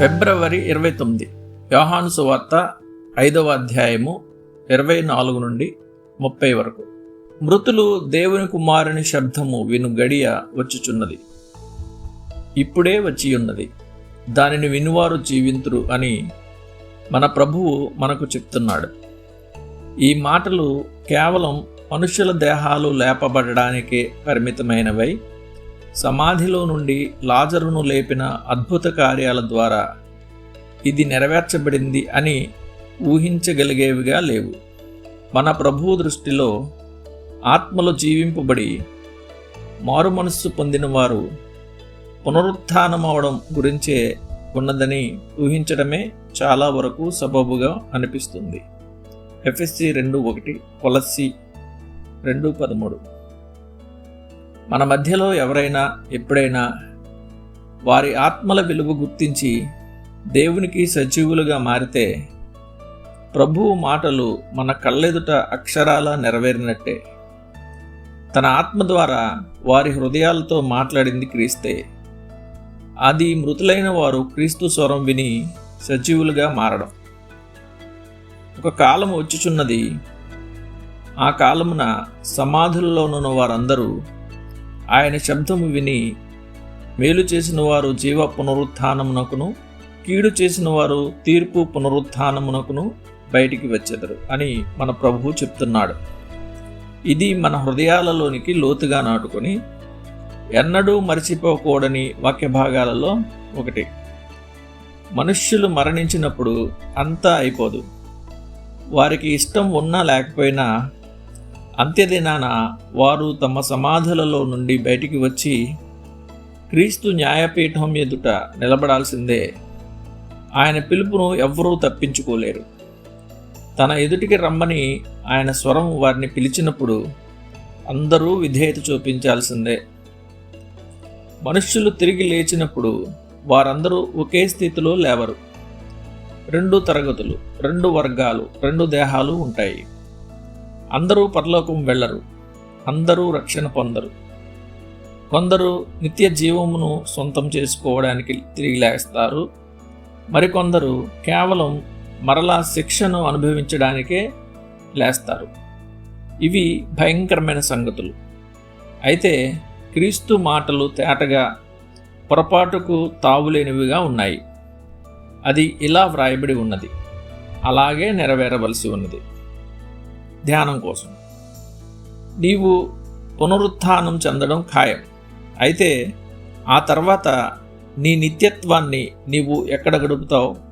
ఫిబ్రవరి ఇరవై తొమ్మిది. యోహాను సువార్త ఐదవ అధ్యాయము ఇరవై నాలుగు నుండి ముప్పై వరకు. మృతులు దేవుని కుమారుని శబ్దము విను గడియ వచ్చుచున్నది. ఇప్పుడే వచ్చి ఉన్నది దానిని వినువారు జీవింతురు అని మన ప్రభువు మనకు చెప్తున్నాడు. ఈ మాటలు కేవలం మనుషుల దేహాలు లేపబడడానికే పరిమితమైనవై సమాధిలో నుండి లాజరును లేపిన అద్భుత కార్యాల ద్వారా ఇది నెరవేర్చబడింది అని ఊహించగలిగేవిగా లేవు. మన ప్రభువు దృష్టిలో ఆత్మలు జీవింపబడి మారు మనస్సు పొందిన వారు పునరుత్థానమవడం గురించే ఉన్నదని ఊహించడమే చాలా వరకు సబబుగా అనిపిస్తుంది. ఎఫ్ఎస్సి రెండు ఒకటి కొలస్సి రెండు పదమూడు. మన మధ్యలో ఎవరైనా ఎప్పుడైనా వారి ఆత్మల విలువ గుర్తించి దేవునికి సజీవులుగా మారితే ప్రభువు మాటలు మన కళ్ళెదుట అక్షరాల నెరవేరినట్టే. తన ఆత్మ ద్వారా వారి హృదయాలతో మాట్లాడింది క్రీస్తే. అది మృతులైన వారు క్రీస్తు స్వరం విని సజీవులుగా మారడం. ఒక కాలం వచ్చుచున్నది. ఆ కాలమున సమాధులలోనున్న వారందరూ ఆయన శబ్దము విని మేలు చేసిన వారు జీవ పునరుత్నమునకును కీడు చేసిన వారు తీర్పు పునరుత్నమునకును బయటికి వచ్చెదరు అని మన ప్రభువు చెప్తున్నాడు. ఇది మన హృదయాలలోనికి లోతుగా నాటుకొని ఎన్నడూ మరచిపోకూడని వాక్య భాగాలలో ఒకటి. మనుష్యులు మరణించినప్పుడు అంతా అయిపోదు. వారికి ఇష్టం ఉన్నా లేకపోయినా అంత్యదినాన వారు తమ సమాధులలో నుండి బయటికి వచ్చి క్రీస్తు న్యాయపీఠం ఎదుట నిలబడాల్సిందే. ఆయన పిలుపును ఎవ్వరూ తప్పించుకోలేరు. తన ఎదుటికి రమ్మని ఆయన స్వరం వారిని పిలిచినప్పుడు అందరూ విధేయత చూపించాల్సిందే. మనుష్యులు తిరిగి లేచినప్పుడు వారందరూ ఒకే స్థితిలో లేవరు. రెండు తరగతులు రెండు వర్గాలు రెండు దేహాలు ఉంటాయి. అందరూ పరలోకం వెళ్ళరు అందరూ రక్షణ పొందరు. కొందరు నిత్య జీవమును సొంతం చేసుకోవడానికి తిరిగి లేస్తారు మరికొందరు కేవలం మరలా శిక్షను అనుభవించడానికే లేస్తారు. ఇవి భయంకరమైన సంగతులు. అయితే క్రీస్తు మాటలు తేటగా పొరపాటుకు తావులేనివిగా ఉన్నాయి. అది ఇలా వ్రాయబడి ఉన్నది. అలాగే నెరవేరవలసి ఉన్నది. ధ్యానం కోసం. నీవు పునరుత్థానం చెందడం ఖాయం. అయితే ఆ తర్వాత నీ నిత్యత్వాన్ని నీవు ఎక్కడ గడుపుతావు?